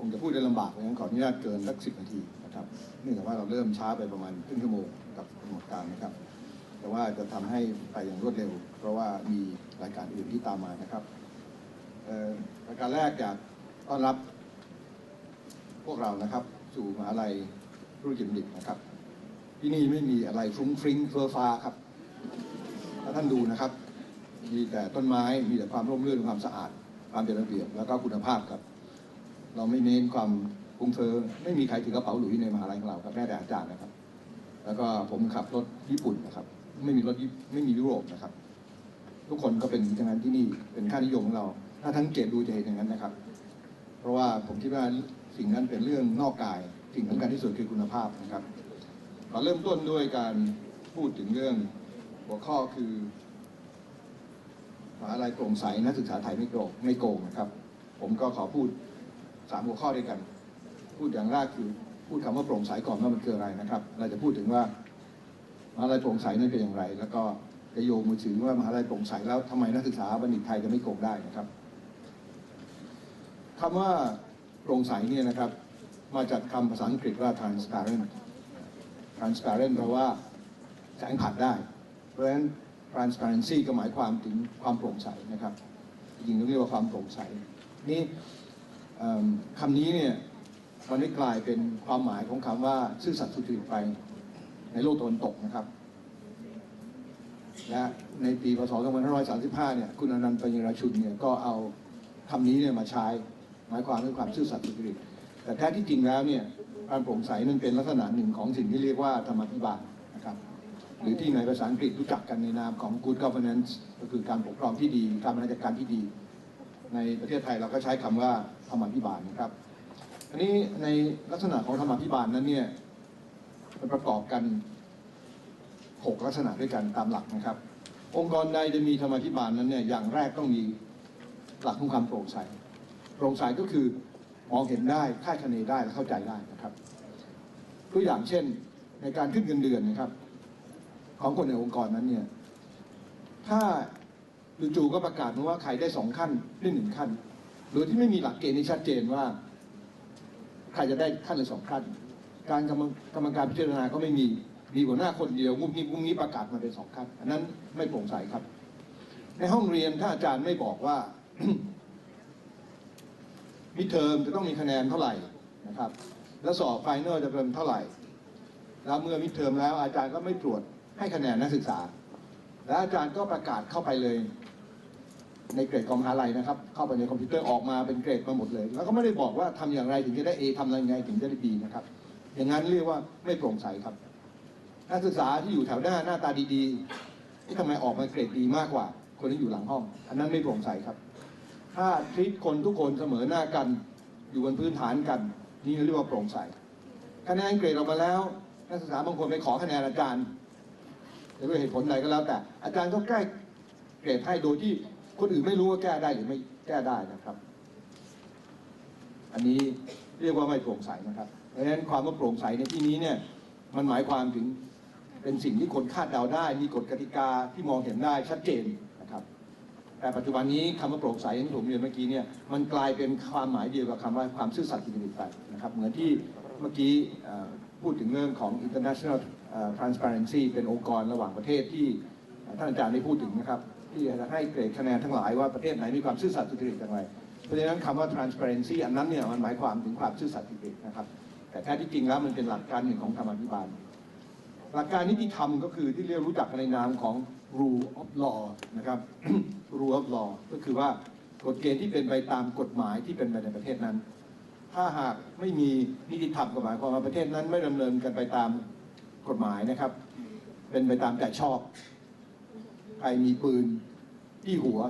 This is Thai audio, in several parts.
คงจะพูดได้ลำบากเพราะฉะนั้นขออนุญาตเกินสักสิบนาทีนะครับเนื่องจากว่าเราเริ่มช้าไปประมาณครึ่งชั่วโมงกับกำหนดการนะครับ แต่ว่าจะทำให้ไปอย่างรวดเร็ว เพราะว่ามีรายการอื่นที่ตามมานะครับรายการแรกอยากต้อนรับพวกเรานะครับ สู่มหาลัยธุรกิจบัณฑิตนะครับ ที่นี่ไม่มีอะไรฟุ้งฟริ้งเฟอร์ฟ้าครับ ถ้าท่านดูนะครับ มีแต่ต้นไม้มีแต่ความร่มรื่นความสะอาดความเป็นระเบียบแล้วก็คุณภาพครับ เราไม่เน้นความฟุ้งเฟ้อไม่มีใครถือกระเป๋าหลุยในมหาลัยของเราครับแม้แต่อาจารย์นะครับ แล้วก็ผมขับรถญี่ปุ่นนะครับ ไม่มีรถญี่ไม่มียุโรปนะครับ ทุกคนก็เป็นอย่างนั้นที่นี่เป็นค่านิยมของเรา ถ้าทั้งเกตดูจะเห็นอย่างนั้นนะครับ เพราะว่าผมคิดว่าสิ่งนั้นเป็นเรื่องนอกกาย สิ่งสำคัญที่สุดคือคุณภาพนะครับเราเริ่มต้นด้วยการพูดถึงเรื่องหัวข้อคือมหาลัยโปร่งใสนักศึกษาไทยไม่โกงไม่โกงนะครับ ผมก็ขอพูด สามหัวข้อด้วยกัน พูดอย่างแรกคือพูดคำว่าโปร่งใสก่อนว่ามันคืออะไรนะครับ เราจะพูดถึงว่ามหาลัยโปร่งใสนั้นเป็นอย่างไร แล้วก็จะโยงมาถึงว่ามหาลัยโปร่งใสแล้วทำไมนักศึกษาบัณฑิตไทยจะไม่โกงได้นะครับคำว่าโปร่งใสเนี่ยนะครับ มาจากคำภาษาอังกฤษว่า transparent transparent แปลว่าแสงผ่านได้ เพราะฉะนั้น transparency ก็หมายความถึงความโปร่งใสนะครับจริงๆต้อเรียกว่าความโปร่งใส นี่ คำนี้เนี่ยมันได้กลายเป็นความหมายของคำว่าซื่อสัตย์สุจริตไปในโลกตะวันตกนะครับ และในปีพศ 2535 เนี่ยคุณอนันต์ปัญญราชุนเนี่ยก็เอาคำนี้เนี่ยมาใช้หมายความถึงความซื่อสัตย์สุจริตแต่แท้ที่จริงแล้วเนี่ยการโปร่งใสนั้นเป็นลักษณะหนึ่งของสิ่งที่เรียกว่าธรรมาภิบาลนะครับ หรือที่ในภาษาอังกฤษรู้จักกันในนามของ good governance ก็คือการปกครองที่ดี การบริหารจัดการที่ดี ในประเทศไทยเราก็ใช้คำว่าธรรมาภิบาลนะครับอันนี้ในลักษณะของธรรมาภิบาลนั้นเนี่ยมันประกอบกันหกลักษณะด้วยกันตามหลักนะครับ องค์กรใดจะมีธรรมาภิบาลนั้นเนี่ยอย่างแรกต้องมีหลักของความโปร่งใสโปร่งใสก็คือมองเห็นได้คาดคะเนได้และเข้าใจได้นะครับตัวอย่างเช่นในการขึ้นเงินเดือนนะครับ ของคนในองค์กรนั้นเนี่ยถ้า จู่ๆก็ประกาศมาว่าใครได้สองขั้นได้หนึ่งขั้น โดยที่ไม่มีหลักเกณฑ์ที่ชัดเจนว่า ใครจะได้ขั้นหรือสองขั้น การกรรมกรรมการพิจารณาก็ไม่มีมีหัวหน้าคนเดียวงุบงิบงุบงิบประกาศมาเป็นสองขั้นอันนั้นไม่โปร่งใสครับ ในห้องเรียนถ้าอาจารย์ไม่บอกว่ามิเทอมจะต้องมีคะแนนเท่าไหร่นะครับ แล้วสอบไฟนอลจะเป็นเท่าไหร่ แล้วเมื่อมิดเทอมแล้วอาจารย์ก็ไม่ตรวจให้คะแนนนักศึกษา แล้วอาจารย์ก็ประกาศเข้าไปเลย ในเกรดกองมหาลัยนะครับ เข้าไปในคอมพิวเตอร์ออกมาเป็นเกรดมาหมดเลย แล้วก็ไม่ได้บอกว่าทำอย่างไรถึงจะได้ A ทำยังไงถึงจะได้ B นะครับ อย่างนั้นเรียกว่าไม่โปร่งใสครับนักศึกษาที่อยู่แถวหน้าหน้าตาดีๆที่ทำไมออกมาเกรดดีมากกว่า คนที่อยู่หลังห้อง อันนั้นไม่โปร่งใสครับ ถ้าทรีตคนทุกคนเสมอหน้ากัน อยู่บนพื้นฐานกัน นี่เรียกว่าโปร่งใสคะแนนเกรดออกมาแล้วนักศึกษาบางคนไปขอคะแนนอาจารย์ด้วยเหตุผลใดก็แล้วแต่ อาจารย์ก็แก้เกรดให้โดยที่ คนอื่นไม่รู้ว่าแก้ได้หรือไม่แก้ได้นะครับ อันนี้เรียกว่าไม่โปร่งใสนะครับเพราะฉะนั้นความว่าโปร่งใสในที่นี้เนี่ย มันหมายความถึงเป็นสิ่งที่คนคาดเดาได้ มีกฎกติกาที่มองเห็นได้ชัดเจนนะครับ แต่ปัจจุบันนี้คำว่าโปร่งใสที่ผมเรียนเมื่อกี้เนี่ยมันกลายเป็นความหมายเดียวกับคำว่าความซื่อสัตย์สุจริตไปนะครับ เหมือนที่เมื่อกี้พูดถึงเรื่องของ international transparency เป็นองค์กรระหว่างประเทศที่ท่านอาจารย์ได้พูดถึงนะครับ ที่จะให้เกรดคะแนนทั้งหลายว่าประเทศไหนมีความซื่อสัตย์สุจริตอย่างไร เพราะฉะนั้นคำว่า transparency อันนั้นเนี่ยมันหมายความถึงความซื่อสัตย์สุจริตนะครับ แต่แท้ที่จริงแล้วมันเป็นหลักการหนึ่งของธรรมาภิบาล หลักการนิติธรรมก็คือที่เรียกรู้จักในนามของ rule of law นะครับ rule of law ก็คือว่ากฎเกณฑ์ที่เป็นไปตามกฎหมายที่เป็นไปในประเทศนั้น ถ้าหากไม่มีนิติธรรมกฎหมายความว่าประเทศนั้นไม่ดำเนินกันไปตามกฎหมายนะครับ เป็นไปตามใจชอบ ใครมีปืนที่หัว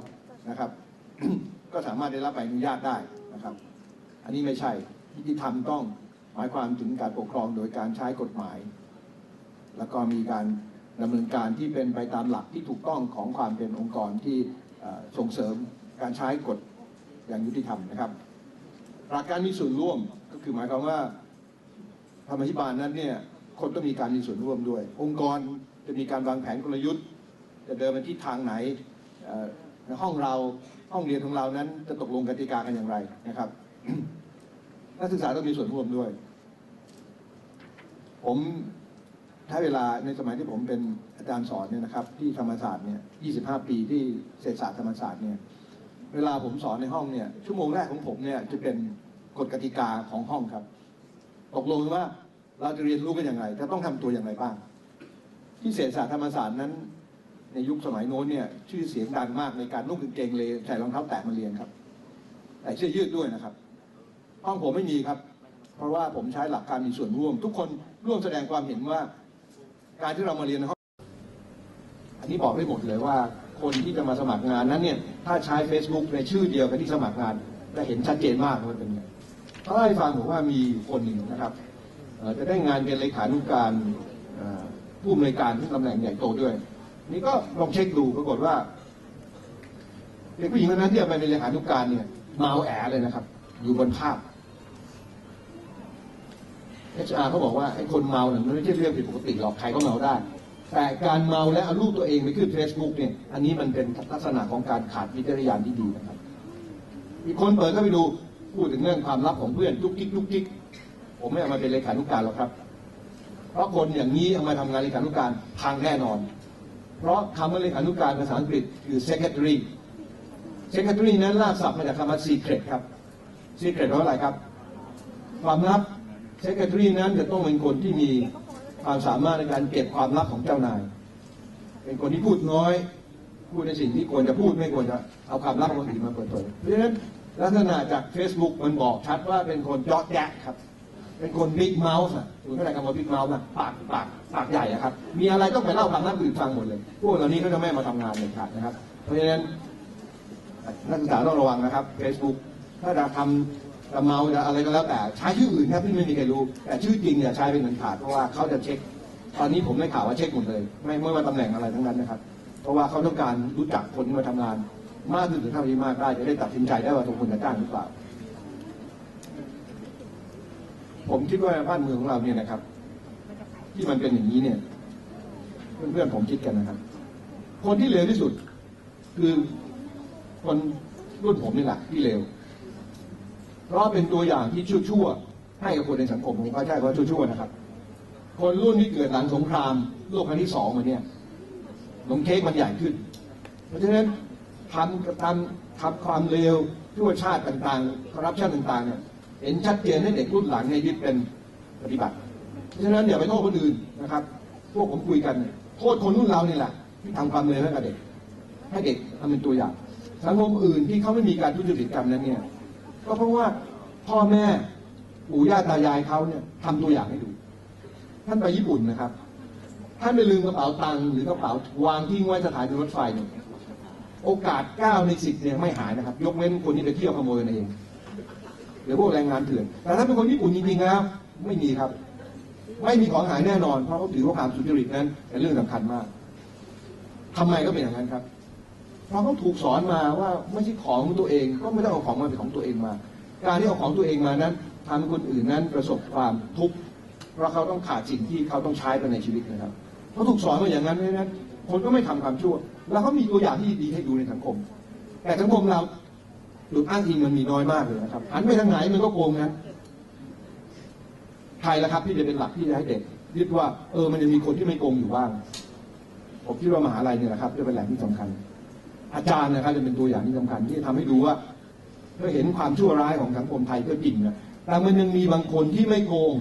นะครับ ก็สามารถได้รับใบอนุญาตได้นะครับ อันนี้ไม่ใช่นิติธรรมต้องหมายความถึงการปกครองโดยการใช้กฎหมาย แล้วก็มีการดำเนินการที่เป็นไปตามหลักที่ถูกต้องของความเป็นองค์กรที่ส่งเสริมการใช้กฎอย่างยุติธรรมนะครับหลักการมีส่วนร่วมก็คือหมายความว่าธรรมธิบาลนั้นเนี่ยคนต้องมีการมีส่วนร่วมด้วย องค์กรจะมีการวางแผนกลยุทธ์ จะเดินไปที่ทางไหนในห้องเราห้องเรียนของเรานั้นจะตกลงกติกากันอย่างไรนะครับนักศึกษาต้องมีส่วนร่วมด้วย ผมใช้เวลาในสมัยที่ผมเป็นอาจารย์สอนเนี่ยนะครับ ที่ธรรมศาสตร์เนี่ย 25 ปีที่เศรษฐศาสตร์ธรรมศาสตร์เนี่ย เวลาผมสอนในห้องเนี่ย ชั่วโมงแรกของผมเนี่ยจะเป็นกฎกติกาของห้องครับ ตกลงว่าเราจะเรียนรู้กันอย่างไรจะต้องทำตัวอย่างไรบ้าง ที่เศรษฐศาสตร์ธรรมศาสตร์นั้น ในยุคสมัยโน้นเนี่ย ชื่อเสียงดังมากในการนุ่งกางเกงเลยใส่รองเท้าแตะมาเรียนครับแต่เสื้อยืดด้วยนะครับห้องผมไม่มีครับ เพราะว่าผมใช้หลักการมีส่วนร่วม ทุกคนร่วมแสดงความเห็นว่า การที่เรามาเรียนในห้องอันนี้บอกได้หมดเลยว่า คนที่จะมาสมัครงานนั้นเนี่ย ถ้าใช้ Facebook ในชื่อเดียวกับที่สมัครงานจะเห็นชัดเจนมากว่าเป็นไงเขาเล่าให้ฟังผมว่ามีคนหนึ่งนะครับจะได้งานเป็นเลขานุการผู้อำนวยการที่ตำแหน่งใหญ่โตด้วย นี่ก็ลองเช็คดูปรากฏว่าเด็กผู้หญิงคนนั้นที่ไปเป็นเลขานุการเนี่ยเมาแอเลยนะครับ อยู่บนภาพ HR เขาบอกว่าไอ้คนเมาเนี่ยมันไม่ใช่เรื่องผิดปกติหรอกใครก็เมาได้ แต่การเมาและเอารูปตัวเองไปขึ้น Facebook เนี่ยอันนี้มันเป็นลักษณะของการขาดวิจารณญาณที่ดีนะครับ อีกคนเปิดเข้าไปดูพูดถึงเรื่องความลับของเพื่อนจุกจิกจุกจิกผมไม่เอามาเป็นเลขานุการหรอกครับ เพราะคนอย่างนี้เอามาทำงานเลขานุการพังแน่นอน เพราะคำว่าเลขานุการภาษาอังกฤษคือ secretary secretary นั้นลากศัพท์มาจากคำว่า secret ครับ secret แปลว่าอะไรครับ ความลับ secretary นั้นจะต้องเป็นคนที่มีความสามารถในการเก็บความลับของเจ้านาย เป็นคนที่พูดน้อย พูดในสิ่งที่ควรจะพูดไม่ควรจะเอาความลับของคนอื่นมาเปิดเผยเพราะฉะนั้นลักษณะจาก Facebook มันบอกชัดว่าเป็นคนเจาะแจ๊ะครับ เป็นคนบิ๊กเมาส์อะคุณเข้าใจคำว่าบิ๊กเมาส์นะปากปากปากใหญ่อะครับ มีอะไรต้องไปเล่าความลับคนอื่นฟังหมดเลย พวกเหล่านี้ก็จะไม่มาทำงานเลยขาดนะครับ เพราะฉะนั้นนักศึกษาต้องระวังนะครับ Facebook ถ้าจะทำจะเมาจะอะไรก็แล้วแต่ ใช้ชื่ออื่นครับที่ไม่มีใครรู้ แต่ชื่อจริงอย่าใช้เป็นเงินขาดเพราะว่าเขาจะเช็ค ตอนนี้ผมได้ข่าวว่าเช็คหมดเลย ไม่ไม่ว่าตำแหน่งอะไรทั้งนั้นนะครับ เพราะว่าเขาต้องการรู้จักคนที่มาทำงาน มากที่สุดเท่าที่มากได้จะได้ตัดสินใจได้ว่าสมควรจะจ้างหรือเปล่า ผมคิดว่าบ้านเมืองของเราเนี่ยนะครับ ที่มันเป็นอย่างนี้เนี่ย เพื่อนๆผมคิดกันนะครับ คนที่เลวที่สุด คือคนรุ่นผมนี่แหละที่เลวเพราะเป็นตัวอย่างที่ชั่วๆให้กับคนในสังคมผมเข้าใจว่าชั่วๆนะครับ คนรุ่นที่เกิดหลังสงครามโลกครั้งที่สองมาเนี่ยนมเค้กมันใหญ่ขึ้น เพราะฉะนั้นทำทำทำความเลวชั่วชาติต่างๆคอร์รัปชันต่างๆเนี่ย เห็นชัดเจนให้เด็กรุ่นหลังในยึดเป็นปฏิบัติ เพราะฉะนั้นอย่าไปโทษคนอื่นนะครับ พวกผมคุยกันโทษคนรุ่นเรานี่แหละที่ทำความเลวให้กับเด็ก ให้เด็กทำเป็นตัวอย่างสังคมอื่นที่เขาไม่มีการทุจริตกรรมนั้นเนี่ยก็เพราะว่าพ่อแม่ปู่ย่าตายายเขาเนี่ยทำตัวอย่างให้ดู ท่านไปญี่ปุ่นนะครับ ท่านไปลืมกระเป๋าตังค์หรือกระเป๋าวางทิ้งไว้สถานีรถไฟเนี่ยโอกาสเก้าในสิบเนี่ยไม่หายนะครับ ยกเว้นคนที่ไปเที่ยวขโมยกันเอง รือพวกแรงงานเถื่อน แต่ถ้าเป็นคนญี่ปุ่นจริงๆแล้วไม่มีครับ ไม่มีของหายแน่นอน เพราะเขาถือว่าความสุจริตนั้นเป็นเรื่องสำคัญมากทำไมก็เป็นอย่างนั้นครับ เพราะเขาถูกสอนมาว่าไม่ใช่ของตัวเอง ก็ไม่ต้องเอาของมาเป็นของตัวเองมา การที่เอาของตัวเองมานั้นทำให้คนอื่นนั้นประสบความทุกข์เพราะเขาต้องขาดสิ่งที่เขาต้องใช้ไปในชีวิตนะครับเขาถูกสอนมาอย่างนั้นเพราะนั้นคนก็ไม่ทำความชั่ว แล้วเขามีตัวอย่างที่ดีให้ดูในสังคม แต่สังคมเรา จุดอ้างอิงมันมีน้อยมากเลยนะครับหันไปทางไหนมันก็โกงนั้นใครละครับที่จะเป็นหลักที่จะให้เด็กยึดว่าเออมันจะมีคนที่ไม่โกงอยู่บ้าง ผมคิดว่ามหาลัยเนี่ยนะครับ จะเป็นแหล่งที่สำคัญ อาจารย์นะครับจะเป็นตัวอย่างที่สำคัญ ที่จะทำให้ดูว่าเพื่อเห็นความชั่วร้ายของสังคมไทยก็จริงนะแต่มันยังมีบางคนที่ไม่โกง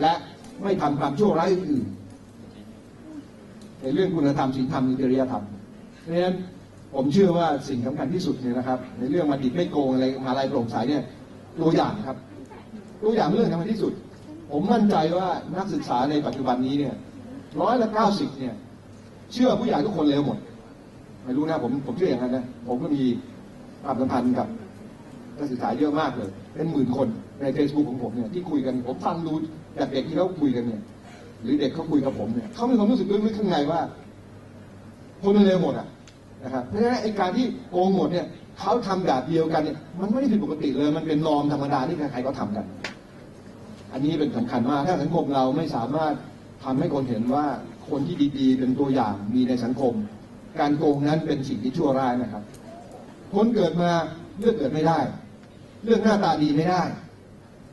และไม่ทำความชั่วร้ายอื่นๆในเรื่องคุณธรรมศีลธรรมจริยธรรมเพราะฉะนั้น ผมเชื่อว่าสิ่งสำคัญที่สุดเนี่ยนะครับ ในเรื่องมันดิบไม่โกงอะไรมหาลัยโปร่งใสเนี่ยตัวอย่างครับตัวอย่างเรื่องสำคัญที่สุด ผมมั่นใจว่านักศึกษาในปัจจุบันนี้เนี่ยร้อยละเก้าสิบเนี่ย เชื่อผู้ใหญ่ทุกคนเร็วหมดไม่รู้นะผมผมเชื่ออย่างนั้นนะผมก็มีความสัมพันธ์กับนักศึกษาเยอะมากเลย เป็นหมื่นคนใน Facebook ของผมเนี่ยที่คุยกันผมฟังดูจากเด็กที่เขาคุยกันเนี่ย หรือเด็กเขาคุยกับผมเนี่ยเขามีความรู้สึกลึกๆข้างในว่า คนมันเร็วหมดอะ นะครับเพราะฉะนั้นไอ้การที่โกงหมดเนี่ยเขาทำแบบเดียวกันเนี่ยมันไม่ได้ผิดปกติเลยมันเป็นนอมธรรมดาที่ใครๆก็ทำกัน อันนี้เป็นสำคัญมากถ้าสังคมเราไม่สามารถทำให้คนเห็นว่าคนที่ดีๆ เป็นตัวอย่างมีในสังคม การโกงนั้นเป็นสิ่งที่ชั่วร้ายนะครับ คนเกิดมาเลือกเกิดไม่ได้เรื่องหน้าตาดีไม่ได้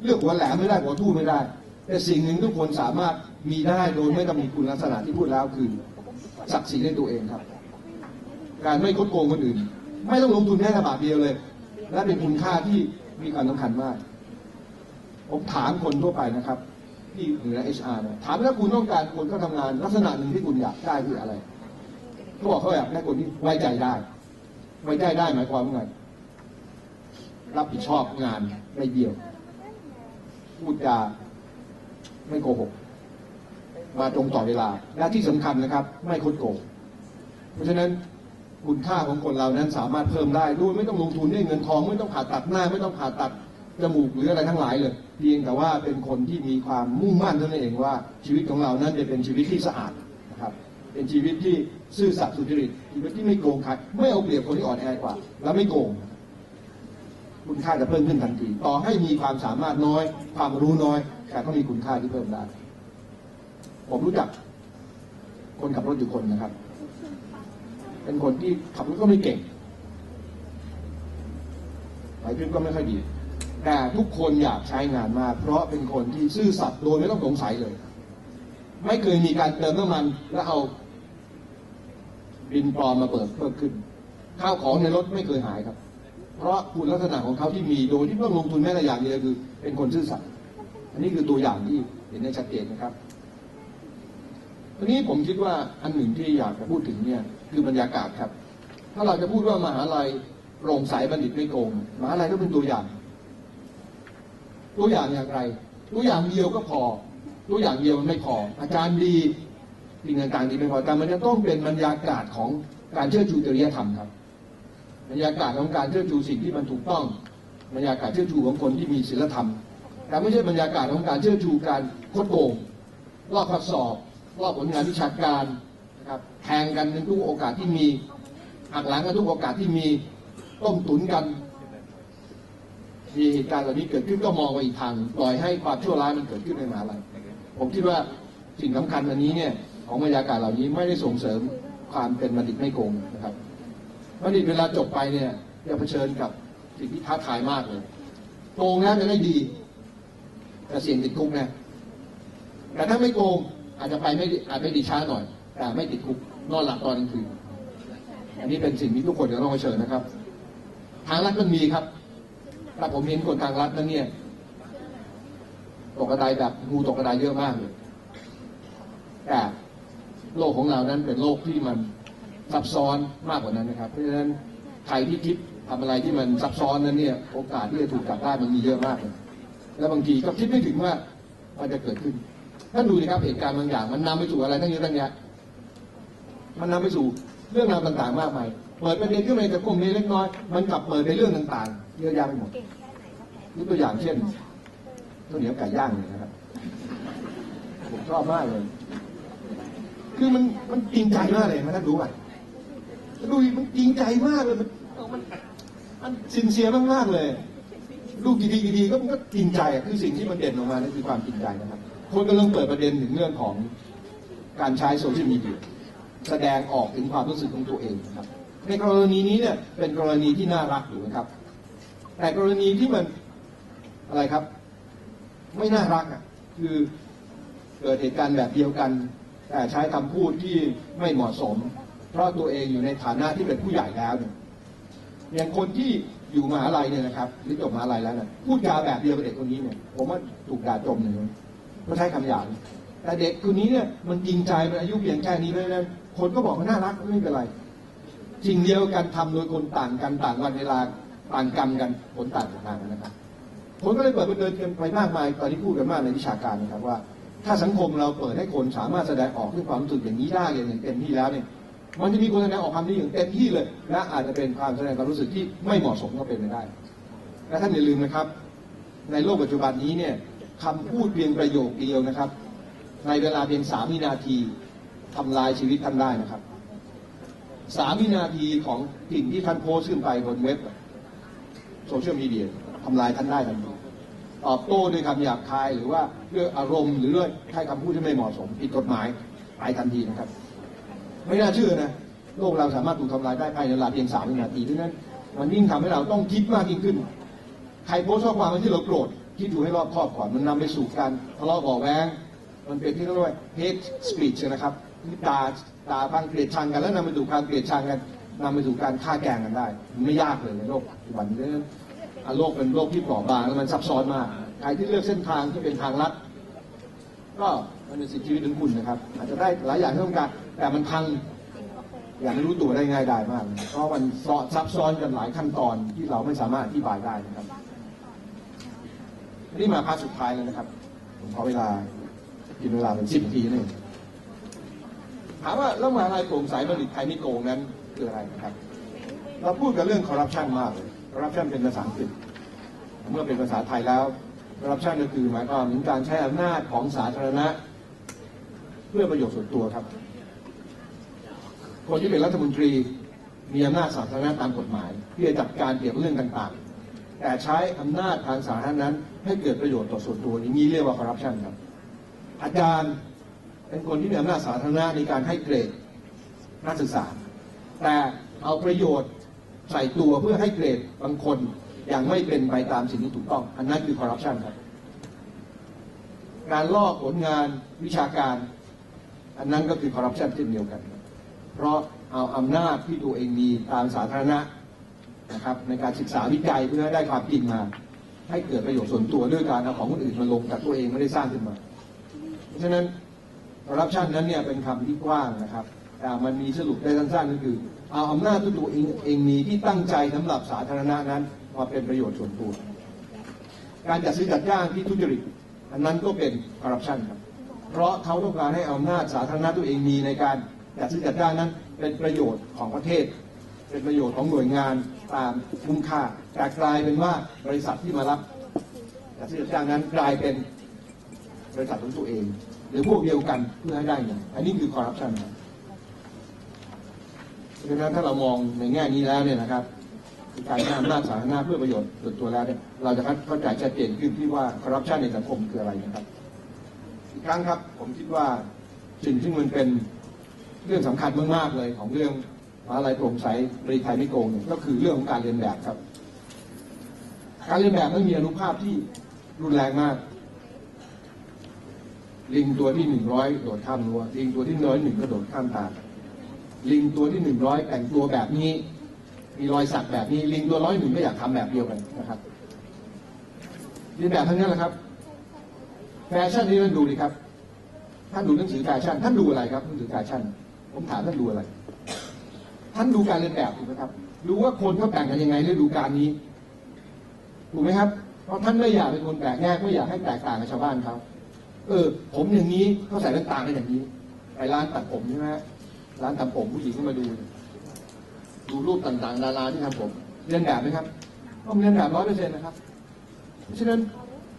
เรื่องหัวแหลมไม่ได้หัวทู่ไม่ได้ แต่สิ่งหนึ่งทุกคนสามารถมีได้โดยไม่ต้องมีคุณลักษณะที่พูดแล้วคือศักดิ์ศรีในตัวเองครับ การไม่คดโกงคนอื่น ไม่ต้องลงทุนแค่บาทเดียวเลย และเป็นคุณค่าที่มีความสำคัญมาก ผมถามคนทั่วไปนะครับ ที่อยู่ใน HR เนี่ยถามว่าคุณต้องการคนเข้าทำงาน ลักษณะหนึ่งที่คุณอยากได้คืออะไรเขาบอกเขาอยากได้คนที่ไว้ใจได้ ไว้ใจได้หมายความว่าไงรับผิดชอบงานไม่เบี้ยว พูดจาไม่โกหก มาตรงต่อเวลา และที่สำคัญนะครับ ไม่คดโกงเพราะฉะนั้น คุณค่าของคนเรานั้นสามารถเพิ่มได้ด้วยไม่ต้องลงทุนด้วยเงินทอง ไม่ต้องผ่าตัดหน้า ไม่ต้องผ่าตัดจมูกหรืออะไรทั้งหลายเลยเพียงแต่ว่าเป็นคนที่มีความมุ่งมั่นเท่านั้นเองว่าชีวิตของเรานั้นจะเป็นชีวิตที่สะอาดนะครับเป็นชีวิตที่ซื่อสัตย์สุจริตชีวิตที่ไม่โกงใครไม่เอาเปรียบคนที่อ่อนแอกว่า และไม่โกง คุณค่าจะเพิ่มขึ้นทันทีต่อให้มีความสามารถน้อย ความรู้น้อยแต่ก็มีคุณค่าที่เพิ่มได้ผมรู้จักคนขับรถอยู่คนนะครับ เป็นคนที่ขับรถก็ไม่เก่งไหวพริบก็ไม่ค่อยดี แต่ทุกคนอยากใช้งานมาก เพราะเป็นคนที่ซื่อสัตย์โดยไม่ต้องสงสัยเลย ไม่เคยมีการเติมน้ำมันแล้วเอาบินปลอมมาเปิดเพิ่มขึ้น ข้าวของในรถไม่เคยหายครับ เพราะคุณลักษณะของเขาที่มีโดยที่ไม่ต้องลงทุนแม้แต่อย่างเดียวคือ เป็นคนซื่อสัตย์อันนี้คือตัวอย่างที่เห็นได้ชัดเจนนะครับ ทีนี้ผมคิดว่าอันหนึ่งที่อยากจะพูดถึงเนี่ยคือบรรยากาศครับ ถ้าเราจะพูดว่ามหาลัยโปร่งใสบัณฑิตไม่โกงมหาลัยก็เป็นตัวอย่าง ตัวอย่างอย่างไร ตัวอย่างเดียวก็พอ ตัวอย่างเดียวมันไม่พอ อาจารย์ดีสิ่งต่างๆดีไม่พอแต่มันจะต้องเป็นบรรยากาศของการเชื่อชูจริยธรรมครับ บรรยากาศของการเชื่อชูสิ่งที่มันถูกต้อง บรรยากาศเชื่อชูของคนที่มีศีลธรรม แต่ไม่ใช่บรรยากาศของการเชื่อชูการคดโกงลอกข้อสอบ ลอกผลงานวิชาการนะครับแทงกันในทุกโอกาสที่มีหักหลังกันทุกโอกาสที่มีต้มตุนกัน มีเหตุการณ์เหล่านี้เกิดขึ้นก็มองไปอีกทางปล่อยให้ความชั่วร้ายมันเกิดขึ้นในมหาลัยผมคิดว่าสิ่งสำคัญอันนี้เนี่ยของบรรยากาศเหล่านี้ไม่ได้ส่งเสริมความเป็นบัณฑิตไม่โกงนะครับบัณฑิตเวลาจบไปเนี่ยจะเผชิญกับสิ่งที่ท้าทายมากเลยโกงแล้วจะได้ดีแต่เสี่ยงติดคุกนะแต่ถ้าไม่โกง อาจจะไปไม่อาจไม่ดีช้าหน่อย แต่ไม่ติดคุกนอนหลับตอนกลางคืนอันนี้เป็นสิ่งที่ทุกคนจะต้องเผชิญนะครับ ทางรัฐมันมีครับถ้าผมเห็นคนทางรัฐนั้นเนี่ยตกกระไดแบบงูตกกระไดเยอะมากเลยแต่โลกของเรานั้นเป็นโลกที่มันซับซ้อนมากกว่านั้นนะครับ เพราะฉะนั้นใครที่คิดทำอะไรที่มันซับซ้อนนั้นเนี่ย โอกาสที่จะถูกจับได้มันมีเยอะมากเลยแล้วบางทีก็คิดไม่ถึงว่ามันจะเกิดขึ้น ท่านดูนะครับเหตุการณ์บางอย่าง มันนำไปสู่อะไรทั้งเยอะทั้งแยะมันนำไปสู่เรื่องราวต่างๆมากมายเปิดประเด็นขึ้นมาจากกลุ่มนี้เล็กน้อยมันกลับเปิดในเรื่องต่างๆเยอะแยะไปหมดยกตัวอย่างเช่นข้าวเหนียวไก่ย่างเนี่ยนะครับผมชอบมากเลย คือมันมันจริงใจมากเลยมันท่ารู้ป่ะดูมันจริงใจมากเลยมันมันมันสินเสียมากๆเลยดูกี่ทีกี่ทีก็มันก็จริงใจคือสิ่งที่มันเด่นออกมานั่นคือความจริงใจนะครับ คนกำลังเปิดประเด็นถึงเรื่องของการใช้โซเชียลมีเดียแสดงออกถึงความรู้สึกของตัวเองนะครับ ในกรณีนี้เนี่ยเป็นกรณีที่น่ารักอยู่นะครับ แต่กรณีที่มันอะไรครับ ไม่น่ารักอะคือเกิดเหตุการณ์แบบเดียวกัน แต่ใช้คำพูดที่ไม่เหมาะสม เพราะตัวเองอยู่ในฐานะที่เป็นผู้ใหญ่แล้วเนี่ยอย่างคนที่อยู่มหาลัยเนี่ยนะครับหรือจบมหาลัยแล้วเนี่ยพูดจาแบบเดียวกับเด็กคนนี้เนี่ยผมว่าถูกด่าจมเลย เพราะใช้คำหยาบแต่เด็กคนนี้เนี่ยมันจริงใจมันอายุเพียงแค่นี้เลยนะคนก็บอกมันน่ารักไม่เป็นไรสิ่งเดียวกันทำโดยคนต่างกันต่างวันเวลาต่างกรรมกันผลต่างกันนะครับผมก็เลยเปิดประเด็นกันไปมากมายตอนที่พูดกันมากในวิชาการนะครับว่า ถ้าสังคมเราเปิดให้คนสามารถแสดงออกด้วยความรู้สึกอย่างนี้ได้อย่างเต็มที่แล้วเนี่ยมันจะมีคนแสดงออกความนี้อย่างเต็มที่เลย และอาจจะเป็นความแสดงความรู้สึกที่ไม่เหมาะสมก็เป็นไปได้และท่านอย่าลืมนะครับ ในโลกปัจจุบันนี้เนี่ย คำพูดเพียงประโยคเดียวนะครับ ในเวลาเพียงสามวินาทีทำลายชีวิตท่านได้นะครับสามวินาทีของสิ่งที่ท่านโพสต์ขึ้นไปบนเว็บโซเชียลมีเดียทำลายท่านได้ทันทีตอบโต้ด้วยคำหยาบคายหรือว่าด้วยอารมณ์หรือด้วยใช้คำพูดที่ไม่เหมาะสมผิดกฎหมายไปทันทีนะครับ ไม่น่าเชื่อนะโลกเราสามารถถูกทำลายได้ภายในเวลาเพียงสามวินาทีดังนั้น มันยิ่งทำให้เราต้องคิดมากยิ่งขึ้น ใครโพสต์ข้อความที่เราโกรธ คิดดูให้รอบครอบก่อนมันนำไปสู่การทะเลาะเบาะแวงมันเป็นที่เรียกว่า hate speech นะครับที่ด่าด่าบางเกลียดชังกัน แล้วนำไปสู่การเกลียดชังกันนำไปสู่การฆ่าแกงกันได้ ไม่ยากเลยในโลกปัจจุบันนี้โลกเป็นโลกที่เปราะบางแล้วมันซับซ้อนมากใครที่เลือกเส้นทางที่เป็นทางลัดก็มันเป็นสิทธิชีวิตของคุณนะครับ อาจจะได้หลายอย่างที่ต้องการแต่มันพังอย่างไม่รู้ตัวได้ง่ายได้มาก เพราะมันซับซ้อนกันหลายขั้นตอนที่เราไม่สามารถอธิบายได้นะครับ นี่มาพาร์ทสุดท้ายแล้วนะครับ ผมขอเวลากินเวลาเป็นสิบนาทีนี่ถามว่าแล้วมหาลัยโปร่งใสบัณฑิตไทยไม่โกงนั้นคืออะไรนะครับ เราพูดกันเรื่องคอร์รัปชันมากเลยคอร์รัปชันเป็นภาษาอังกฤษเมื่อเป็นภาษาไทยแล้วคอร์รัปชันก็คือหมายความถึงการใช้อำนาจของสาธารณะ เพื่อประโยชน์ส่วนตัวครับ คนที่เป็นรัฐมนตรีมีอำนาจสาธารณะตามกฎหมายที่จะจัดการเกี่ยวกับเรื่องต่างๆ แต่ใช้อำนาจทางสาธารณะนั้น ให้เกิดประโยชน์ต่อส่วนตัวอย่างนี้เรียกว่าคอร์รัปชันครับ อาจารย์เป็นคนที่มีอำนาจสาธารณะในการให้เกรดนักศึกษา แต่เอาประโยชน์ใส่ตัวเพื่อให้เกรดบางคนอย่างไม่เป็นไปตามสิ่งที่ถูกต้อง อันนั้นคือคอร์รัปชันครับ การลอกผลงานวิชาการ อันนั้นก็คือคอร์รัปชันเช่นเดียวกัน เพราะเอาอำนาจที่ตัวเองมีตามสาธารณะ นะครับในการศึกษาวิจัยเพื่อให้ได้ความจริงมา ให้เกิดประโยชน์ส่วนตัวด้วยการเอาของคนอื่นมาลงกับตัวเองไม่ได้สร้างขึ้นมา เพราะฉะนั้นคอร์รัปชันนั้นเนี่ยเป็นคำที่กว้างนะครับ แต่มันมีสรุปได้สั้นๆก็คือ เอาอำนาจที่ตัวเองเองมีที่ตั้งใจสำหรับสาธารณะนั้นมาเป็นประโยชน์ส่วนตัว การจัดซื้อจัดจ้างที่ทุจริตอันนั้นก็เป็นคอร์รัปชันครับ เพราะเขาต้องการให้อำนาจสาธารณะตัวเองมีในการจัดซื้อจัดจ้างนั้นเป็นประโยชน์ของประเทศ เป็นประโยชน์ของหน่วยงานตามคุ้มค่าแต่กลายเป็นว่าบริษัทที่มารับจัดซื้อจัดจ้างนั้นกลายเป็นบริษัทของตัวเอง หรือพวกเดียวกันเพื่อให้ได้เงินอันนี้คือคอร์รัปชันครับเพราะฉะนั้นถ้าเรามองในแง่นี้แล้วเนี่ยนะครับการใช้อำนาจสาธารณะเพื่อประโยชน์ส่วนตัวแล้วเนี่ยเราจะเข้าใจชัดเจนขึ้นที่ว่าคอร์รัปชันในสังคมคืออะไรนะครับ อีกครั้งครับผมคิดว่าสิ่งที่มันเป็นเรื่องสำคัญมากๆเลยของเรื่อง มหาอะไรโปร่งใสบริไทยไม่โกงเนี่ยก็คือเรื่องของการเรียนแบบครับ การเรียนแบบนั้นมีอนุภาพที่รุนแรงมาก ลิงตัวที่หนึ่งร้อยโดดข้ามรั้วลิงตัวที่น้อยหนึ่งก็โดดข้ามตาลิงตัวที่หนึ่งร้อยแต่งตัวแบบนี้ มีรอยสักแบบนี้ ลิงตัวร้อยหนึ่งก็อยากทำแบบเดียวกันนะครับเรียนแบบทั้งนั้นแหละครับแฟชั่นนี้ท่านดูดิครับ ท่านดูหนังสือแฟชั่น ท่านดูอะไรครับหนังสือแฟชั่น ผมถามท่านดูอะไร ท่านดูการเรียนแบบถูกไหมครับดูว่าคนเขาแต่งกันยังไงฤดูกาลนี้ถูกไหมครับ เพราะท่านไม่อยากเป็นคนแปลกแยกไม่อยากให้แตกต่างกับชาวบ้านเขาเออ ผมอย่างนี้เขาใส่แว่นตากันอย่างนี้ไปร้านตัดผมใช่ไหมร้านตัดผมผู้หญิงก็มาดู ดูรูปต่างๆ ดาราที่ทำผมเรียนแบบไหมครับต้องเรียนแบบร้อยเปอร์เซ็นต์นะครับ เพราะฉะนั้น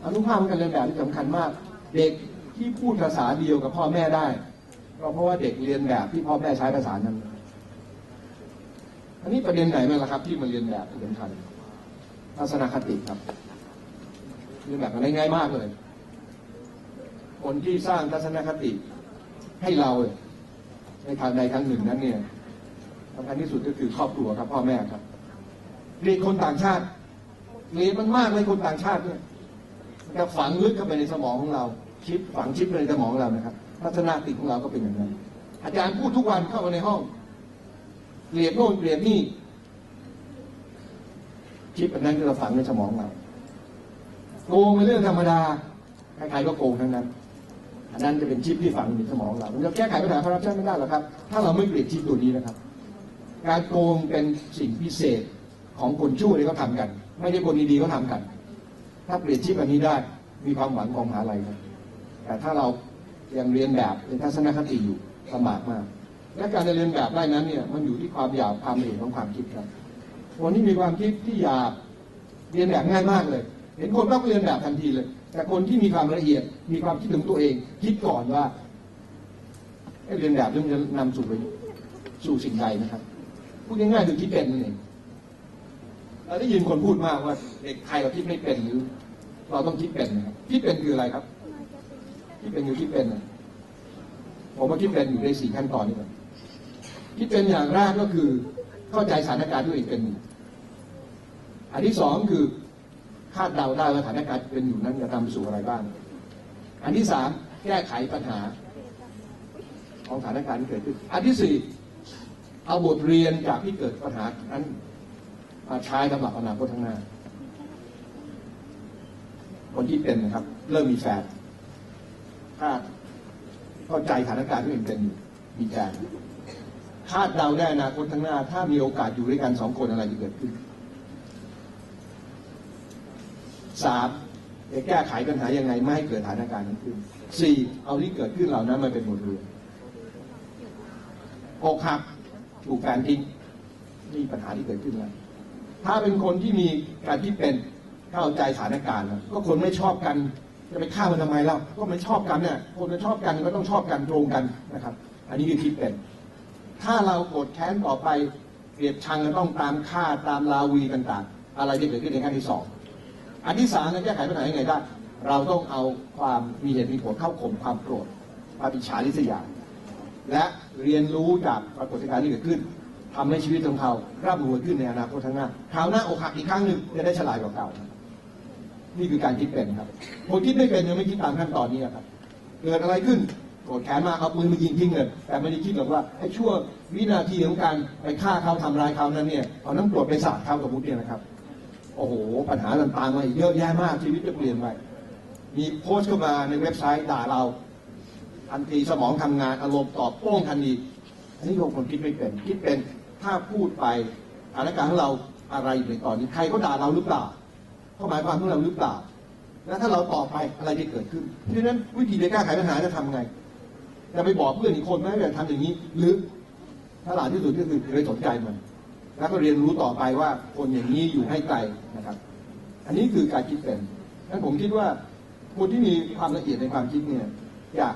อนุภาพการเรียนแบบที่สำคัญมาก เด็กที่พูดภาษาเดียวกับพ่อแม่ได้ ก็เพราะว่าเด็กเรียนแบบที่พ่อแม่ใช้ภาษานั้น อันนี้ประเด็นไหนมาล่ะครับ ที่มันเรียนแบบที่สำคัญทัศนคติครับเรียนแบบกันได้ง่ายมากเลย คนที่สร้างทัศนคติให้เราในทางใดทางหนึ่งนั้นเนี่ยสำคัญที่สุดก็คือครอบครัวครับ พ่อแม่ครับเรียนคนต่างชาติเรียนมันมากเลยคนต่างชาติเนี่ยมันจะฝังลึกเข้าไปในสมองของเรา ชิปฝังชิปในสมองเรานะครับทัศนคติของเราก็เป็นอย่างนั้นอาจารย์พูดทุกวันเข้ามาในห้อง เกลียดโน่นเกลียดนี่ชิปอันนั้นก็จะฝังในสมองเราโกงเป็นเรื่องธรรมดาใครๆก็โกงทั้งนั้น อันนั้นจะเป็นชิปที่ฝังอยู่ในสมองเรามันจะแก้ไขปัญหาคอร์รัปชันไม่ได้หรอกครับ ถ้าเราไม่เปลี่ยนชิปตัวนี้นะครับ การโกงเป็นสิ่งพิเศษของคนชั่วที่เขาทำกัน ไม่ใช่คนดีๆเขาทำกัน ถ้าเปลี่ยนชิปอันนี้ได้มีความหวังของมหาลัยครับแต่ถ้าเรายังเรียนแบบเป็นทัศนคติอยู่ลำบากมาก และการจะเรียนแบบได้นั้นเนี่ยมันอยู่ที่ความหยาบความละเอียดของความคิดครับคนที่มีความคิดที่หยาบเรียนแบบง่ายมากเลย เห็นคนต้องเรียนแบบทันทีเลย แต่คนที่มีความละเอียด มีความคิดถึงตัวเอง คิดก่อนว่าเรียนแบบเรื่องจะนำสู่ไปสู่สิ่งใดนะครับพูดง่ายๆคือคิดเป็นนั่นเองเราได้ยินคนพูดมากว่าเด็กไทยเราคิดไม่เป็นหรือ เราต้องคิดเป็นนะครับคิดเป็นคืออะไรครับคิดเป็นคือคิดเป็นผมว่าคิดเป็นอยู่ในสี่ขั้นตอนนี้ครับ คิดเป็นอย่างแรกก็คือเข้าใจสถานการณ์ที่ตัวเองเป็นอยู่อันที่สองคือคาดเดาได้ว่าสถานการณ์เป็นอยู่นั้นจะนำไปสู่อะไรบ้าง อันที่สามแก้ไขปัญหา ของสถานการณ์ที่เกิดขึ้น อันที่สี่เอาบทเรียนจากที่เกิดปัญหานั้นมาใช้สำหรับอนาคตข้างหน้า คนที่เป็นนะครับ เริ่มมีแฟนถ้าเข้าใจสถานการณ์ที่เป็นเป็นอยู่มีแฟน คาดเดาได้อนาคตข้างหน้า ถ้ามีโอกาสอยู่ด้วยกันสองคนอะไรจะเกิดขึ้นสามจะแก้ไขปัญหายังไงไม่ให้เกิดสถานการณ์นั้นขึ้นสี่เอาที่เกิดขึ้นเหล่านั้นมาเป็นบทเรียนอกหักถูกแฟนทิ้งนี่ปัญหาที่เกิดขึ้นแล้วถ้าเป็นคนที่มีการที่เป็นเข้าใจสถานการณ์ ก็คนไม่ชอบกันจะไปฆ่ามันทำไมเล่าก็ไม่ชอบกันเนี่ยคนไม่ชอบกันก็ต้องชอบกันตรงกันนะครับ อันนี้คือคิดเป็น ถ้าเราโกรธแค้นต่อไปเกลียดชังก็ต้องตามฆ่าตามลาวีต่างๆ อะไรที่เกิดขึ้นในขั้นที่สองอันที่สามจะแก้ไขปัญหายังไงได้เราต้องเอาความมีเหตุมีผลเข้าข่มความโกรธความอิจฉาริษยา และเรียนรู้จากปรากฏการณ์ที่เกิดขึ้นทำให้ชีวิตของเราร่ำรวยขึ้นในอนาคตข้างหน้าคราวหน้าอกหักอีกครั้งหนึ่งจะได้ฉลาดกว่าเก่า นี่คือการคิดเป็นครับคนคิดไม่เป็นยังไม่คิดตามขั้นตอนนี้ครับ เกิดอะไรขึ้น โกรธแค้นมาเอาปืนมายิงทิ้งเลยแต่ไม่ได้คิดหรอกว่าไอ้ช่วงวินาทีของการไปฆ่าเขาทำร้ายเขานั้นเนี่ยเอาน้ำกรดไปสาดเขากับมุดเนี่ยนะครับ โอ้โห ปัญหาต่างๆมาอีกเยอะแยะมากชีวิตจะเปลี่ยนไปมีโพสต์เข้ามาในเว็บไซต์ด่าเราทันทีสมองทำงานอารมณ์ตอบโต้งทันทีอันนี้คนคิดไม่เป็นคิดเป็นถ้าพูดไปสถานการณ์ของเราอะไรอยู่ในตอนนี้ใครก็ด่าเราหรือเปล่าเขาหมายความของเราหรือเปล่าแล้วถ้าเราตอบไปอะไรจะเกิดขึ้นเพราะฉะนั้นวิธีในการแก้ไขปัญหาจะทำไง จะไปบอกเพื่อนอีกคนไหมว่าอย่าทำอย่างนี้ หรือถ้าหลาดที่สุดก็คือเลยสนใจมัน แล้วก็เรียนรู้ต่อไปว่าคนอย่างนี้อยู่ให้ไกลนะครับ อันนี้คือการคิดเป็นนั้นผมคิดว่าคนที่มีความละเอียดในความคิดเนี่ยอยาก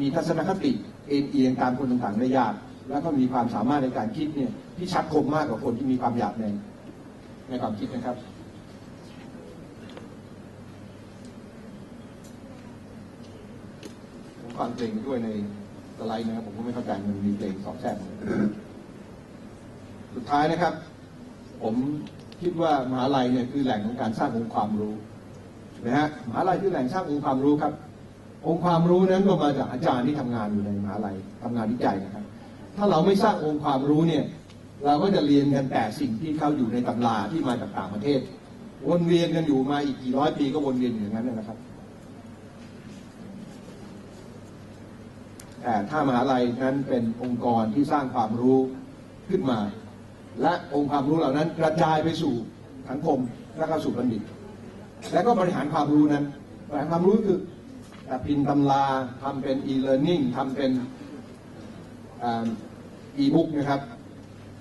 มีทัศนคติเอ็นเอียงตามคนต่างๆได้ยาก แล้วก็มีความสามารถในการคิดเนี่ยที่ชัดคมมากกว่าคนที่มีความหยาบในในความคิดนะครับ ผม ฟังเพลงด้วยในสไลด์นะครับผมก็ไม่เข้าใจมันมีเพลงสอดแทรกสุดท้ายนะครับ ผมคิดว่ามหาลัยเนี่ยคือแหล่งของการสร้างองค์ความรู้นะฮะมหาลัยคือแหล่งสร้างองค์ความรู้ครับ องค์ความรู้นั้นก็มาจากอาจารย์ที่ทำงานอยู่ในมหาลัยทำงานวิจัยนะครับ ถ้าเราไม่สร้างองค์ความรู้เนี่ย เราก็จะเรียนกันแต่สิ่งที่เข้าอยู่ในตำราที่มาจากต่างประเทศ วนเวียนกันอยู่มาอีกกี่ร้อยปีก็วนเวียนอย่างนั้นนะครับ แต่ ถ้ามหาลัยนั้นเป็นองค์กรที่สร้างความรู้ขึ้นมา และองค์ความรู้เหล่านั้นกระจายไปสู่สังคมและก็สู่บัณฑิต และก็บริหารความรู้นั้นบริหารความรู้คือแต่พิมพ์ตำราทำเป็น e-learning ทำเป็นอีบุ๊กนะครับ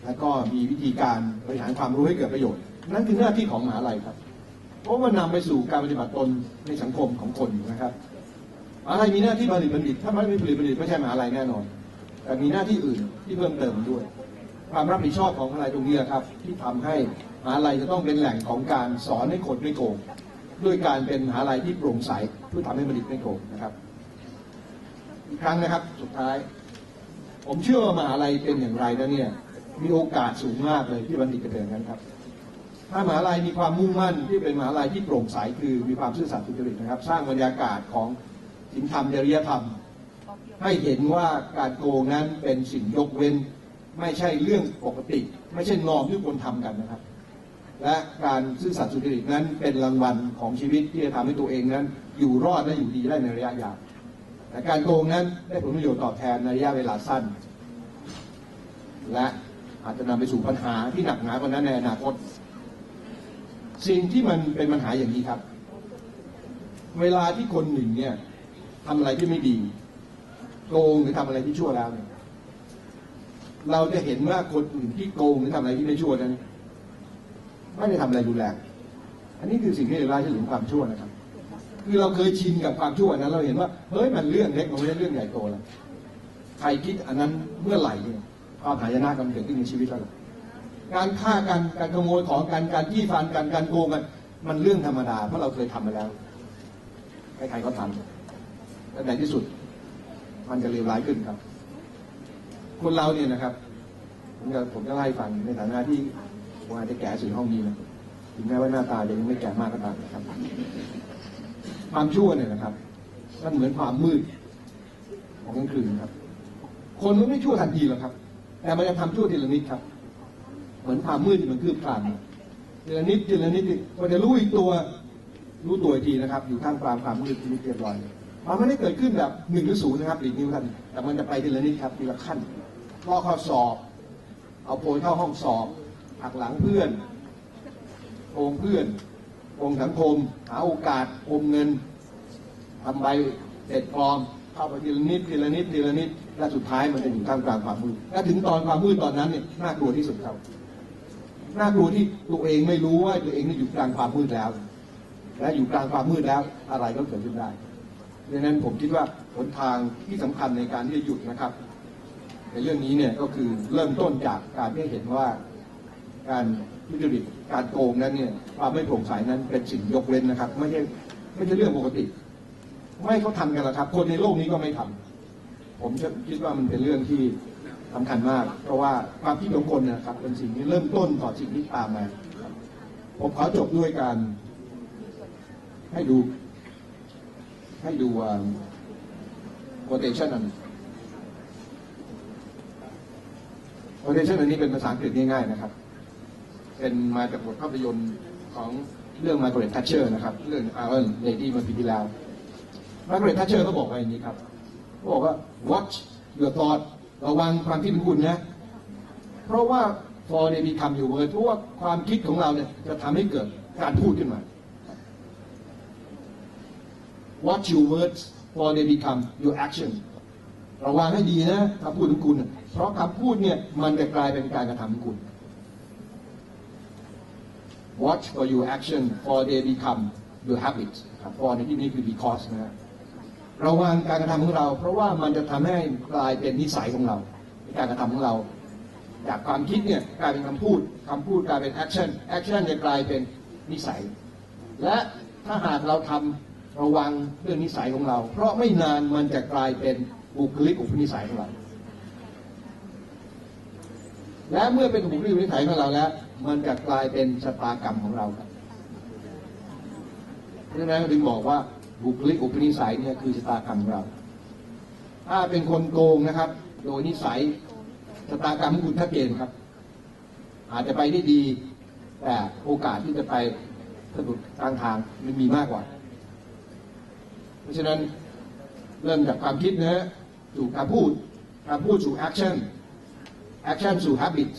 แล้วก็มีวิธีการบริหารความรู้ให้เกิดประโยชน์ นั่นคือหน้าที่ของมหาลัยครับ เพราะว่านำไปสู่การปฏิบัติตนในสังคมของคนนะครับ มหาลัยมีหน้าที่ผลิตบัณฑิต ถ้าไม่ผลิตบัณฑิตไม่ใช่มหาลัยแน่นอน แต่มีหน้าที่อื่นที่เพิ่มเติมด้วย ความรับผิดชอบของมหาลัยตรงนี้ครับ ที่ทำให้มหาลัยจะต้องเป็นแหล่งของการสอนให้คนไม่โกงด้วยการเป็นมหาลัยที่โปร่งใสเพื่อทำให้บัณฑิตไม่โกงนะครับอีกครั้งนะครับสุดท้าย ผมเชื่อว่ามหาลัยเป็นอย่างไรนะเนี่ยมีโอกาสสูงมากเลยที่บัณฑิตจะเป็นอย่างนั้นครับถ้ามหาลัยมีความมุ่งมั่นที่เป็นมหาลัยที่โปร่งใสคือมีความซื่อสัตย์สุจริตนะครับ สร้างบรรยากาศของ ศีลธรรมจริยธรรม ให้เห็นว่าการโกงนั้นเป็นสิ่งยกเว้น ไม่ใช่เรื่องปกติ ไม่ใช่นอมที่ควรทำกันนะครับ และการซื่อสัตย์สุจริตนั้นเป็นรางวัลของชีวิตที่จะทำให้ตัวเองนั้น อยู่รอดและอยู่ดีได้ในระยะยาวแต่การโกงนั้นได้ผลประโยชน์ตอบแทนในระยะเวลาสั้น และอาจจะนำไปสู่ปัญหาที่หนักหนากว่านั้นในอนาคต สิ่งที่มันเป็นปัญหาอย่างนี้ครับ เวลาที่คนหนึ่งเนี่ย ทำอะไรที่ไม่ดีโกงหรือทำอะไรที่ชั่วแล้วเนี่ยเราจะเห็นว่าคนอื่นที่โกงหรือทำอะไรที่ไม่ชั่วนั้นไม่ได้ทำอะไรรุนแรงอันนี้คือสิ่งที่เราจะถึงความชั่วนะครับ คือเราเคยชินกับความชั่วนั้น เราเห็นว่าเฮ้ยมันเรื่องเล็กมันไม่ใช่เรื่องใหญ่โตแล้วใครคิดอันนั้นเมื่อไหร่เนี่ยความหายนะกำเกิดขึ้นในชีวิตเราการฆ่ากันการขโมยของกันการจี้ฟันกันการโกงกัน มันเรื่องธรรมดาเพราะเราเคยทำมาแล้วใครๆก็ทำ และในที่สุด มันจะเลวร้ายขึ้นครับ คนเราเนี่ยนะครับ ผมจะผมจะไล่ฟังในฐานะที่ผมอาจจะแก่สุดห้องนี้นะถึงแม้ว่าหน้าตาจะยังไม่แก่มากก็ตามนะครับ ความชั่วเนี่ยนะครับ มันเหมือนความมืดของกลางคืนครับ คนมันไม่ชั่วทันทีหรอกครับ แต่มันจะทำชั่วทีละนิดครับ เหมือนความมืดที่มันคืบคลานทีละนิดทีละนิดมันจะรู้อีกตัว รู้ตัวทีนะครับ อยู่ท่ามกลางความมืดที่เรียบร้อย มันไม่ได้เกิดขึ้นแบบหนึ่งหรือศูนย์นะครับหลีกนิ้วท่านแต่มันจะไปทีละนิดครับทีละขั้นรอข้อสอบ เอาโพยเข้าห้องสอบหักหลังเพื่อนโกงเพื่อนโกงสังคม หาโอกาสโกงเงินทำใบเสร็จปลอมเข้าไปทีละนิดทีละนิดทีละนิดและสุดท้ายมันจะอยู่ท่ามกลางความมืดและถึงตอนความมืดตอนนั้นเนี่ยน่ากลัวที่สุดครับน่ากลัวที่ตัวเองไม่รู้ว่าตัวเองนี่อยู่กลางความมืดแล้ว และอยู่กลางความมืดแล้วอะไรก็เกิดขึ้นได้ ดังนั้นผมคิดว่าหนทางที่สำคัญในการที่จะหยุดนะครับ ในเรื่องนี้เนี่ยก็คือเริ่มต้นจากการที่เห็นว่าการทุจริตการโกงนั้นเนี่ยความไม่โปร่งใสนั้นเป็นสิ่งยกเว้นนะครับ ไม่ใช่ไม่ใช่เรื่องปกติ ไม่เขาทำกันหรอกครับ คนในโลกนี้ก็ไม่ทำผมคิดว่ามันเป็นเรื่องที่สำคัญมาก เพราะว่าความคิดของคนเนะครับเป็นสิ่งที่เริ่มต้นต่อสิ่งที่ตามมาผมขอจบด้วยการให้ดู ให้ดูอ่า quotation อัน quotation อันนี้เป็นภาษาอังกฤษง่ายๆนะครับ เป็นมาจากบทภาพยนตร์ของเรื่องมา r ก a r e t ทัชเชอร์นะครับ เรื่องอาร์เรนเลดี้มาปีที่แล้วมาร์ก a r e t ทัชเชอร์เขาบอกไว้อย่างนี้ครับเขาบอกว่า watch your thought ระวังความคิดของคุณนะ เพราะว่า for they become your word เพราะว่าความคิดของเราเนี่ยจะทำให้เกิดการพูดขึ้นมา watch your words for they become your action ระวังให้ดีนะคำพูดของคุณ เพราะคำพูดเนี่ยมันจะกลายเป็นการกระทำของคุณ watch for your action for they become your habit for ในที่นี้คือ because นะฮะระวังการกระทำของเรา เพราะว่ามันจะทำให้กลายเป็นนิสัยของเรา การกระทำของเรา จากความคิดเนี่ยกลายเป็นคำพูดคำพูดกลายเป็น action action จะกลายเป็นนิสัย และถ้าหากเราทำ ระวังเรื่องนิสัยของเรา เพราะไม่นานมันจะกลายเป็นบุคลิกอุปนิสัยของเรา และเมื่อเป็นบุคลิกอุปนิสัยของเราแล้ว มันจะกลายเป็นชะตากรรมของเราครับเพราะฉะนั้นถึงบอกว่าบุคลิกอุปนิสัยเนี่ยคือชะตากรรมของเรา ถ้าเป็นคนโกงนะครับ โดยนิสัยชะตากรรมของคุณชัดเจนครับ อาจจะไปได้ดี แต่โอกาสที่จะไปสะดุดกลางทางมันมีมากกว่า เพราะฉะนั้นเริ่มจากความคิดนะฮะสู่การพูดการพูดสู่ action action สู่ habit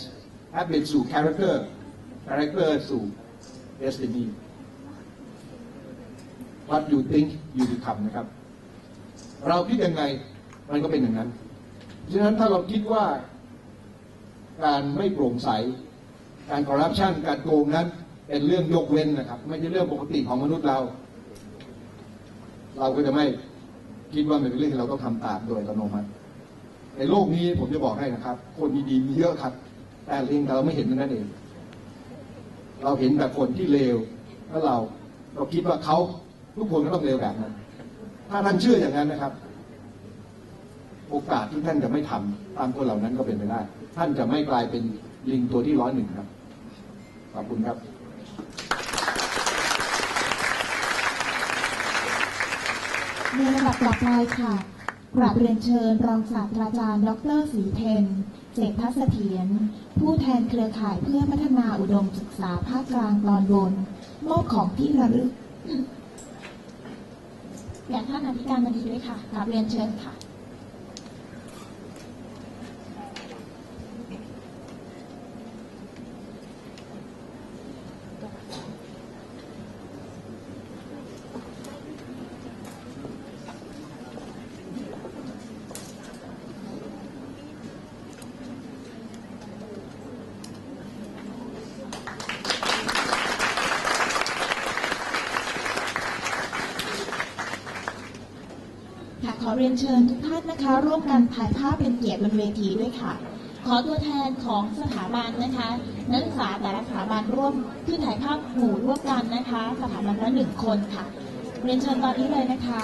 habit สู่ character character สู่ destiny what you think you become นะครับ เราคิดยังไงมันก็เป็นอย่างนั้น ฉะนั้นถ้าเราคิดว่าการไม่โปร่งใส การคอร์รัปชันการโกงนั้นเป็นเรื่องยกเว้นนะครับ ไม่ใช่เรื่องปกติของมนุษย์เรา เราก็จะไม่คิดว่ามันเป็นเรื่องที่เราต้องทำตามโดยอัตโนมัติในโลกนี้ผมจะบอกให้นะครับ คนดีๆมีเยอะครับ แต่เองเราไม่เห็นมันนั่นเอง เราเห็นแต่คนที่เลวแล้วเราเราคิดว่าเขาทุกคนก็ต้องเลวแบบนั้น ถ้าท่านเชื่ออย่างนั้นนะครับ โอกาสที่ท่านจะไม่ทำตามคนเหล่านั้นก็เป็นไปได้ ท่านจะไม่กลายเป็นลิงตัวที่ร้อยหนึ่งครับ ขอบคุณครับ ในระดับต่อไปค่ะกราบเรียนเชิญรองศาสตราจารย์ ดรศรีเพนเศรษฐเสถียรผู้แทนเครือข่ายเพื่อพัฒนาอุดมศึกษาภาคกลางตอนบนมอบของที่ระลึกอยากท่านอธิการบดีด้วยค่ะกราบเรียนเชิญค่ะขอเรียนเชิญทุกท่าน นะคะร่วมกันถ่ายภาพเป็นเกียรติบนเวทีด้วยค่ะ ขอตัวแทนของสถาบันนะคะ นักศึกษาแต่ละสถาบันร่วมขึ้นถ่ายภาพหมู่ร่วมกันนะคะ สถาบันละหนึ่งคนค่ะเรียนเชิญตอนนี้เลยนะคะ